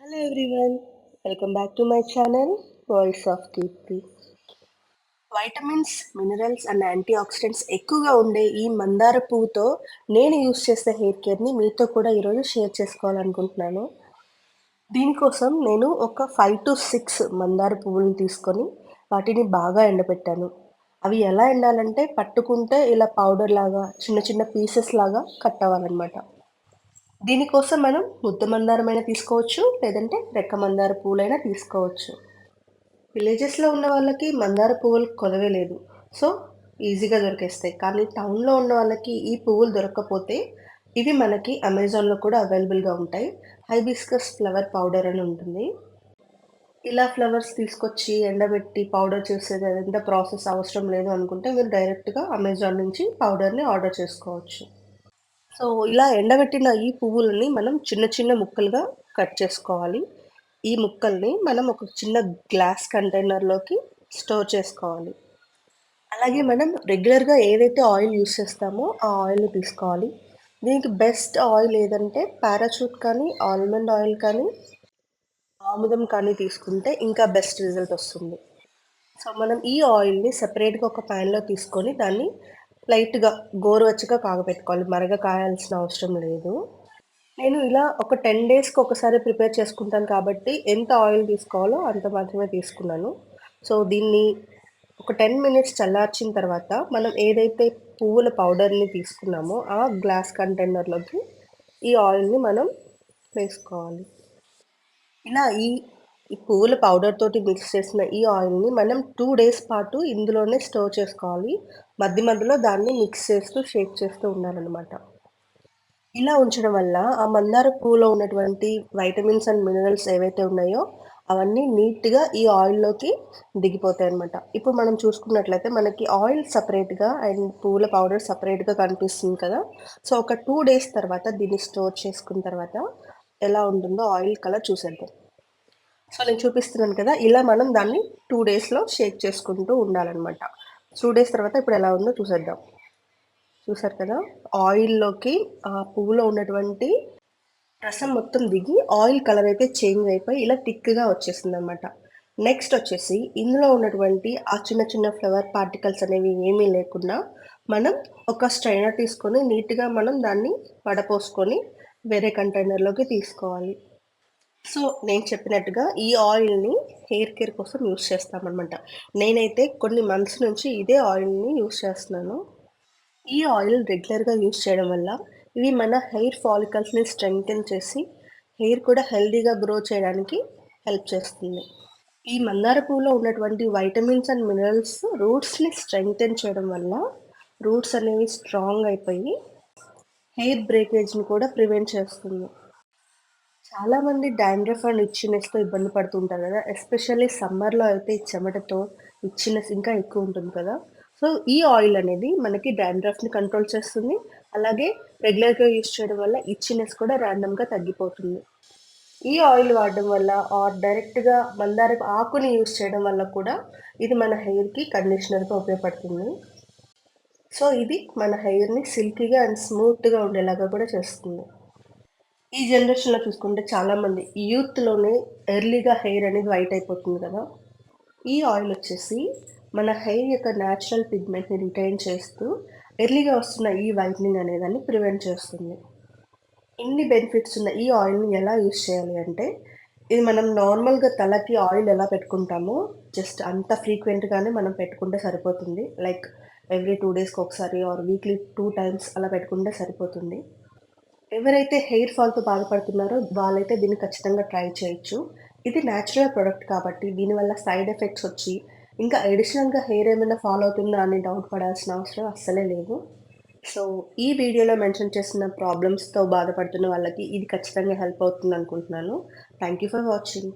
Hello everyone welcome back to my channel voice of Keerthi vitamins minerals and antioxidants ఎక్కువగా ఉండే ఈ మందార పువ్వుతో నేను యూస్ చేసే హెయిర్ కేర్ని మీతో కూడా ఈరోజు షేర్ చేసుకోవాలనుకుంటున్నాను. దీనికోసం నేను ఒక ఫైవ్ టు సిక్స్ మందార పువ్వులను తీసుకొని వాటిని బాగా ఎండబెట్టాను. అవి ఎలా ఎండాలంటే పట్టుకుంటే ఇలా పౌడర్ లాగా చిన్న చిన్న పీసెస్ లాగా కట్ అవ్వాలన్నమాట. దీనికోసం మనం ముద్ద మందారమైన తీసుకోవచ్చు లేదంటే రెక్క మందార పువ్వులైనా తీసుకోవచ్చు. విలేజెస్లో ఉన్న వాళ్ళకి మందార పువ్వులు కొలవే లేదు సో ఈజీగా దొరికేస్తాయి. కానీ టౌన్లో ఉన్న వాళ్ళకి ఈ పువ్వులు దొరకకపోతే ఇవి మనకి అమెజాన్లో కూడా అవైలబుల్గా ఉంటాయి. హైబిస్కస్ ఫ్లవర్ పౌడర్ అని ఉంటుంది. ఇలా ఫ్లవర్స్ తీసుకొచ్చి ఎండబెట్టి పౌడర్ చేసేది ఎంత ప్రాసెస్ అవసరం లేదు అనుకుంటే మీరు డైరెక్ట్గా అమెజాన్ నుంచి పౌడర్ని ఆర్డర్ చేసుకోవచ్చు. సో ఇలా ఎండబెట్టిన ఈ పువ్వులని మనం చిన్న చిన్న ముక్కలుగా కట్ చేసుకోవాలి. ఈ ముక్కల్ని మనం ఒక చిన్న గ్లాస్ కంటైనర్లోకి స్టోర్ చేసుకోవాలి. అలాగే మనం రెగ్యులర్గా ఏదైతే ఆయిల్ యూస్ చేస్తామో ఆ ఆయిల్ని తీసుకోవాలి. దీనికి బెస్ట్ ఆయిల్ ఏదంటే పారాచూట్ కానీ ఆల్మండ్ ఆయిల్ కానీ ఆముదం కానీ తీసుకుంటే ఇంకా బెస్ట్ రిజల్ట్ వస్తుంది. సో మనం ఈ ఆయిల్ని సెపరేట్గా ఒక ప్యాన్లో తీసుకొని దాన్ని లైట్గా గోరువెచ్చగా కాగపెట్టుకోవాలి. మరగ కాయాల్సిన అవసరం లేదు. నేను ఇలా ఒక టెన్ డేస్కి ఒకసారి ప్రిపేర్ చేసుకుంటాను కాబట్టి ఎంత ఆయిల్ తీసుకోవాలో అంత మాత్రమే తీసుకున్నాను. సో దీన్ని ఒక టెన్ మినిట్స్ చల్లార్చిన తర్వాత మనం ఏదైతే పువ్వుల పౌడర్ని తీసుకున్నామో ఆ గ్లాస్ కంటైనర్లోకి ఈ ఆయిల్ని మనం వేసుకోవాలి. ఇలా ఈ ఈ పువ్వుల పౌడర్ తోటి మిక్స్ చేసిన ఈ ఆయిల్ని మనం టూ డేస్ పాటు ఇందులోనే స్టోర్ చేసుకోవాలి. మధ్య మధ్యలో దాన్ని మిక్స్ చేస్తూ షేక్ చేస్తూ ఉండాలన్నమాట. ఇలా ఉంచడం వల్ల ఆ మందార పువ్వులో ఉన్నటువంటి వైటమిన్స్ అండ్ మినరల్స్ ఏవైతే ఉన్నాయో అవన్నీ నీట్గా ఈ ఆయిల్లోకి దిగిపోతాయి అనమాట ఇప్పుడు మనం చూసుకున్నట్లయితే మనకి ఆయిల్ సపరేట్గా అండ్ పువ్వుల పౌడర్ సపరేట్గా కనిపిస్తుంది కదా. సో ఒక టూ డేస్ తర్వాత దీన్ని స్టోర్ చేసుకున్న తర్వాత ఎలా ఉంటుందో ఆయిల్ కలర్ చూసేద్దాం. సో నేను చూపిస్తున్నాను కదా ఇలా మనం దాన్ని టూ డేస్లో షేక్ చేసుకుంటూ ఉండాలన్నమాట. టూ డేస్ తర్వాత ఇప్పుడు ఎలా ఉందో చూసేద్దాం. చూసారు కదా ఆయిల్లోకి ఆ పువ్వులో ఉన్నటువంటి రసం మొత్తం దిగి ఆయిల్ కలర్ అయితే చేంజ్ అయిపోయి ఇలా థిక్గా వచ్చేసింది అనమాట నెక్స్ట్ వచ్చేసి ఇందులో ఉన్నటువంటి ఆ చిన్న చిన్న ఫ్లవర్ పార్టికల్స్ అనేవి ఏమీ లేకుండా మనం ఒక స్ట్రైనర్ తీసుకొని నీట్గా మనం దాన్ని వడపోసుకొని వేరే కంటైనర్లోకి తీసుకోవాలి. సో నేను చెప్పినట్టుగా ఈ ఆయిల్ని హెయిర్ కేర్ కోసం యూస్ చేస్తామన్నమాట. నేనైతే కొన్ని మంత్స్ నుంచి ఇదే ఆయిల్ని యూస్ చేస్తున్నాను. ఈ ఆయిల్ రెగ్యులర్గా యూస్ చేయడం వల్ల ఇవి మన హెయిర్ ఫాలికల్స్ని స్ట్రెంగ్తెన్ చేసి హెయిర్ కూడా హెల్దీగా గ్రో చేయడానికి హెల్ప్ చేస్తుంది. ఈ మందార పువ్వులో ఉన్నటువంటి వైటమిన్స్ అండ్ మినరల్స్ రూట్స్ని స్ట్రెంగ్తెన్ చేయడం వల్ల రూట్స్ అనేవి స్ట్రాంగ్ అయిపోయి హెయిర్ బ్రేకేజ్ని కూడా ప్రివెంట్ చేస్తుంది. చాలామంది డాండ్రఫ్ అండ్ ఇచ్చినెస్తో ఇబ్బంది పడుతుంటారు కదా ఎస్పెషల్లీ సమ్మర్లో అయితే ఈ చెమటతో ఇచ్చినెస్ ఇంకా ఎక్కువ ఉంటుంది కదా. సో ఈ ఆయిల్ అనేది మనకి డాండ్రఫ్ని కంట్రోల్ చేస్తుంది. అలాగే రెగ్యులర్గా యూస్ చేయడం వల్ల ఇచ్చినెస్ కూడా ర్యాండమ్గా తగ్గిపోతుంది. ఈ ఆయిల్ వాడడం వల్ల ఆర్ డైరెక్ట్గా మందార ఆకుని యూస్ చేయడం వల్ల కూడా ఇది మన హెయిర్కి కండిషనర్గా ఉపయోగపడుతుంది. సో ఇది మన హెయిర్ని సిల్కీగా అండ్ స్మూత్గా ఉండేలాగా కూడా చేస్తుంది. ఈ జనరేషన్లో చూసుకుంటే చాలామంది యూత్లోనే ఎర్లీగా హెయిర్ అనేది వైట్ అయిపోతుంది కదా. ఈ ఆయిల్ వచ్చేసి మన హెయిర్ యొక్క న్యాచురల్ పిగ్మెంట్ని రిటైన్ చేస్తూ ఎర్లీగా వస్తున్న ఈ వైట్నింగ్ అనేదాన్ని ప్రివెంట్ చేస్తుంది. ఇన్ని బెనిఫిట్స్ ఉన్న ఈ ఆయిల్ని ఎలా యూస్ చేయాలి అంటే ఇది మనం నార్మల్గా తలకి ఆయిల్ ఎలా పెట్టుకుంటామో జస్ట్ అంత ఫ్రీక్వెంట్గానే మనం పెట్టుకుంటే సరిపోతుంది. లైక్ ఎవ్రీ టూ డేస్కి ఒకసారి ఆర్ వీక్లీ టూ టైమ్స్ అలా పెట్టుకుంటే సరిపోతుంది. ఎవరైతే హెయిర్ ఫాల్తో బాధపడుతున్నారో వాళ్ళైతే దీన్ని ఖచ్చితంగా ట్రై చేయొచ్చు. ఇది న్యాచురల్ ప్రోడక్ట్ కాబట్టి దీనివల్ల సైడ్ ఎఫెక్ట్స్ వచ్చి ఇంకా అడిషనల్గా హెయిర్ ఏమైనా ఫాలో అవుతుందా అని డౌట్ పడాల్సిన అవసరం అస్సలే లేదు. సో ఈ వీడియోలో మెన్షన్ చేసిన ప్రాబ్లమ్స్తో బాధపడుతున్న వాళ్ళకి ఇది ఖచ్చితంగా హెల్ప్ అవుతుంది అనుకుంటున్నాను థ్యాంక్ యూ ఫర్ వాచింగ్.